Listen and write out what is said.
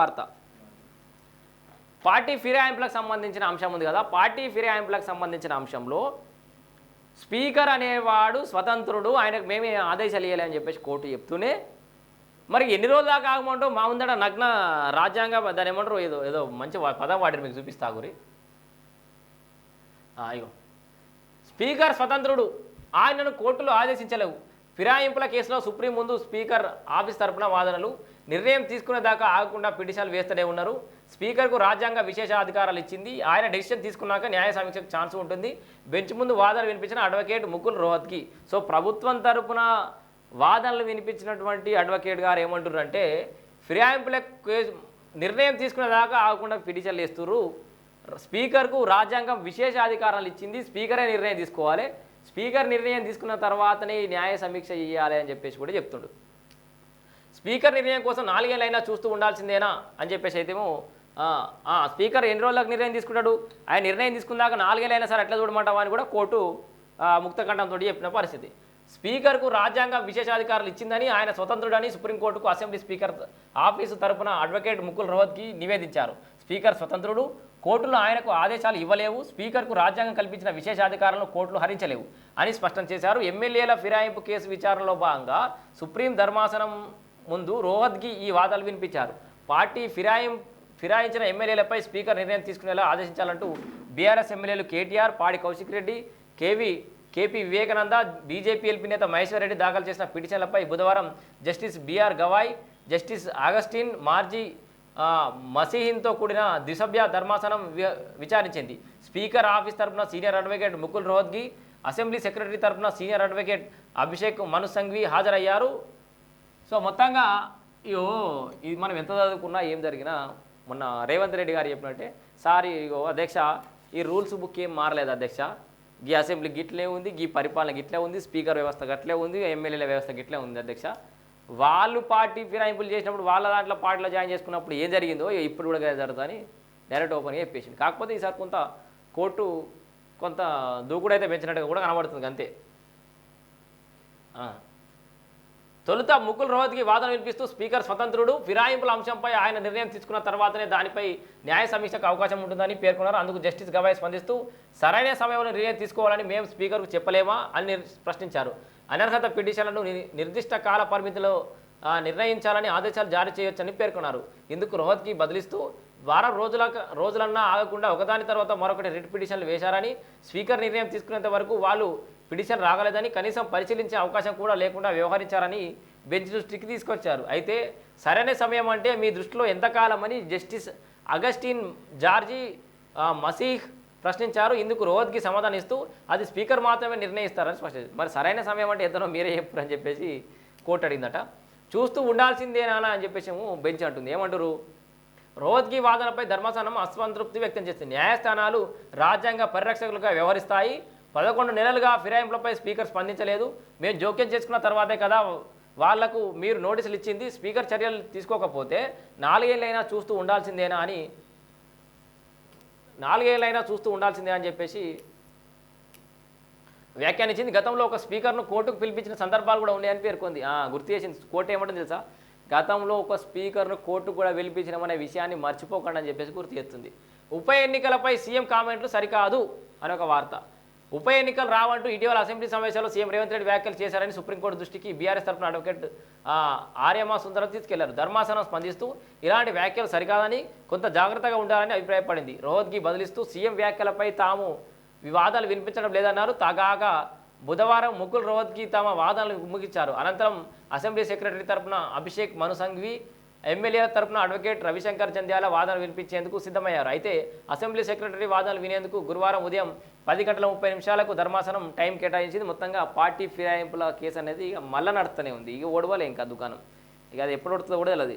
వార్త. పార్టీ ఫిరాయింపులకు సంబంధించిన అంశం ఉంది కదా. పార్టీ ఫిరాయింపులకు సంబంధించిన అంశంలో స్పీకర్ అనేవాడు స్వతంత్రుడు ఆయనకు మేమే ఆదేశాలు ఇవ్వాలి అని చెప్పేసి కోర్టు చెప్తూనే మరి ఎన్ని రోజులు దాకా ఆగమంటూ మా ముందట నగ్న రాజ్యాంగ దాని ఏమంటారు? ఏదో ఏదో మంచి పదం వాటిని మీకు చూపిస్తా గురి. అయ్యో స్పీకర్ స్వతంత్రుడు ఆయనను కోర్టులో ఆదేశించలేవు. ఫిరాయింపుల కేసులో సుప్రీం ముందు స్పీకర్ ఆఫీస్ తరపున వాదనలు. నిర్ణయం తీసుకునే దాకా ఆగకుండా పిటిషన్లు వేస్తూనే ఉన్నారు. స్పీకర్కు రాజ్యాంగ విశేష అధికారాలు ఇచ్చింది. ఆయన డెసిషన్ తీసుకున్నాక న్యాయ సమీక్షకు ఛాన్స్ ఉంటుంది. బెంచ్ ముందు వాదనలు వినిపించిన అడ్వకేట్ ముకుల్ రోహత్కి. సో ప్రభుత్వం తరపున వాదనలు వినిపించినటువంటి అడ్వకేట్ గారు ఏమంటారు అంటే ఫిరాయింపుల కేసు నిర్ణయం తీసుకునే దాకా ఆగకుండా పిటిషన్లు వేస్తున్నారు స్పీకర్కు రాజ్యాంగం విశేష అధికారాలు ఇచ్చింది. స్పీకరే నిర్ణయం తీసుకోవాలి. స్పీకర్ నిర్ణయం తీసుకున్న తర్వాతనే ఈ న్యాయ సమీక్ష చేయాలి అని చెప్పేసి కూడా చెప్తుండు. స్పీకర్ నిర్ణయం కోసం నాలుగేళ్ళైనా చూస్తూ ఉండాల్సిందేనా అని చెప్పేసి అయితేమో ఆ, స్పీకర్ ఎన్ని రోజులకు నిర్ణయం తీసుకుంటాడు? ఆయన నిర్ణయం తీసుకున్నాక నాలుగేళ్ళైనా సరే ఎట్లా చూడమంటావా అని కూడా కోర్టు ముక్తకంఠంతో చెప్పిన పరిస్థితి. స్పీకర్కు రాజ్యాంగం విశేషాధికారులు ఇచ్చిందని ఆయన స్వతంత్రుడని సుప్రీంకోర్టుకు అసెంబ్లీ స్పీకర్ ఆఫీసు తరపున అడ్వకేట్ ముకుల్ రోహత్కి నివేదించారు. స్పీకర్ స్వతంత్రుడు కోర్టులు ఆయనకు ఆదేశాలు ఇవ్వలేవు స్పీకర్కు రాజ్యాంగం కల్పించిన విశేషాధికారులను కోర్టులు హరించలేవు అని స్పష్టం చేశారు. ఎమ్మెల్యేల ఫిరాయింపు కేసు విచారణలో భాగంగా సుప్రీం ధర్మాసనం ముందు రోహత్కి ఈ వాదాలు వినిపించారు. పార్టీ ఫిరాయిం ఫిరాయించిన ఎమ్మెల్యేలపై స్పీకర్ నిర్ణయం తీసుకునేలా ఆదేశించాలంటూ బీఆర్ఎస్ ఎమ్మెల్యేలు KTR Padi Kaushik Reddy KV KP Vivekananda BJP LP నేత మహేశ్వర్ రెడ్డి దాఖలు చేసిన పిటిషన్లపై బుధవారం justice BR Gavai justice Augustine మార్జీ మసీహిన్తో కూడిన ద్విసభ్య ధర్మాసనం వి- విచారించింది. స్పీకర్ ఆఫీస్ తరపున senior advocate Mukul Rohatgi assembly secretary తరపున సీనియర్ అడ్వకేట్ అభిషేక్ మను సంఘ్వి హాజరయ్యారు. సో మొత్తంగా ఇగో ఇది మనం ఎంత చదువుకున్నా ఏం జరిగినా మొన్న రేవంత్ రెడ్డి గారు చెప్పినట్టే సారీ ఇగో అధ్యక్ష ఈ రూల్స్ బుక్ ఏం మారలేదు అధ్యక్ష. గీ అసెంబ్లీ గిట్లే ఉంది గీ పరిపాలన గిట్లే ఉంది స్పీకర్ వ్యవస్థ గట్లే ఉంది ఎమ్మెల్యేల వ్యవస్థ గిట్లే ఉంది అధ్యక్ష. వాళ్ళు పార్టీ ఫిరాయింపులు చేసినప్పుడు వాళ్ళ దాంట్లో పార్టీలో జాయిన్ చేసుకున్నప్పుడు ఏం జరిగిందో ఇప్పుడు కూడా జరుగుతుందని డైరెక్ట్ ఓపెన్గా చెప్పేసింది కాకపోతే ఈసారి కొంత కోర్టు కొంత దూకుడైతే పెంచినట్టుగా కూడా కనబడుతుంది అంతే. తొలుత ముకుల్ రోహత్కి వాదన వినిపిస్తూ స్పీకర్ స్వతంత్రుడు ఫిరాయింపుల అంశంపై ఆయన నిర్ణయం తీసుకున్న తర్వాతనే దానిపై న్యాయ సమీక్షకు అవకాశం ఉంటుందని పేర్కొన్నారు. అందుకు జస్టిస్ గవాయ్ స్పందిస్తూ సరైన సమయంలో నిర్ణయం తీసుకోవాలని మేము స్పీకర్కు చెప్పలేమా? అని ప్రశ్నించారు. అనర్హత పిటిషన్లను ని- నిర్దిష్ట కాల పరిమితిలో నిర్ణయించాలని ఆదేశాలు జారీ చేయొచ్చని పేర్కొన్నారు. ఇందుకు రోహత్కి బదిలిస్తూ వారం రోజుల రోజులన్నా ఆగకుండా ఒకదాని తర్వాత మరొకటి రిట్ పిటిషన్లు వేశారని స్పీకర్ నిర్ణయం తీసుకునేంత వరకు వాళ్ళు పిటిషన్ రాగలేదని కనీసం పరిశీలించే అవకాశం కూడా లేకుండా వ్యవహరించారని బెంచ్ దృష్టికి తీసుకొచ్చారు. అయితే సరైన సమయం అంటే మీ దృష్టిలో ఎంతకాలమని జస్టిస్ అగస్టిన్ జార్జీ మసీహ్ ప్రశ్నించారు. ఇందుకు రోహత్కి సమాధానం ఇస్తూ అది స్పీకర్ మాత్రమే నిర్ణయిస్తారని స్పష్టం మరి సరైన సమయం అంటే ఎంతనో మీరే చెప్పారు అని చెప్పేసి కోర్టు అడిగిందట. చూస్తూ ఉండాల్సిందేనా అని చెప్పేసి బెంచ్ అంటుంది. ఏమంటారు రోహత్కి వాదనపై ధర్మాసనం అసంతృప్తి వ్యక్తం చేస్తుంది. న్యాయస్థానాలు రాజ్యాంగ పరిరక్షకులుగా వ్యవహరిస్తాయి. పదకొండు నెలలుగా ఫిరాయింపులపై స్పీకర్ స్పందించలేదు. మేము జోక్యం చేసుకున్న తర్వాతే కదా వాళ్ళకు మీరు నోటీసులు ఇచ్చింది. స్పీకర్ చర్యలు తీసుకోకపోతే నాలుగేళ్ళైనా చూస్తూ ఉండాల్సిందేనా అని నాలుగేళ్ళైనా చూస్తూ ఉండాల్సిందే అని చెప్పేసి వ్యాఖ్యానించింది. గతంలో ఒక స్పీకర్ను కోర్టుకు పిలిపించిన సందర్భాలు కూడా ఉన్నాయని పేర్కొంది. గుర్తు చేసింది. కోర్టు ఏమంటుంది తెలుసా? గతంలో ఒక స్పీకర్ను కోర్టుకు కూడా పిలిపించడం విషయాన్ని మర్చిపోకండి అని చెప్పేసి గుర్తు చేస్తుంది. ఉప ఎన్నికలపై సీఎం కామెంట్లు సరికాదు అని ఒక వార్త. ఉప ఎన్నికలు రావంటూ ఇటీవల అసెంబ్లీ సమావేశాల్లో సీఎం రేవంత్ రెడ్డి వ్యాఖ్యలు చేశారని సుప్రీంకోర్టు దృష్టికి బీఆర్ఎస్ తరఫున అడ్వకేట్ ఆర్యమా సుందరం తీసుకెళ్ళారు. ధర్మాసనం స్పందిస్తూ ఇలాంటి వ్యాఖ్యలు సరికాదని కొంత జాగ్రత్తగా ఉండాలని అభిప్రాయపడింది. రోహత్కి బదిలిస్తూ సీఎం వ్యాఖ్యలపై తాము వివాదాలు వినిపించడం లేదన్నారు. తాగాక బుధవారం ముకుల్ రోహత్కి తమ వాదనలు ముగించారు అనంతరం అసెంబ్లీ సెక్రటరీ తరపున అభిషేక్ మనుసంఘ్వి ఎమ్మెల్యేల తరపున అడ్వకేట్ రవిశంకర్ చంద్యాల వాదనలు వినిపించేందుకు సిద్ధమయ్యారు. అయితే అసెంబ్లీ సెక్రటరీ వాదనలు వినేందుకు గురువారం ఉదయం పది గంటల ముప్పై నిమిషాలకు ధర్మాసనం టైం కేటాయించింది. మొత్తంగా పార్టీ ఫిరాయింపుల కేసు అనేది ఇక మళ్ళా నడుస్తూనే ఉంది. ఇక ఓడవలే ఇంకా దుకాణం? ఇక అది ఎప్పుడు వడుతుందో కూడా తెలియదు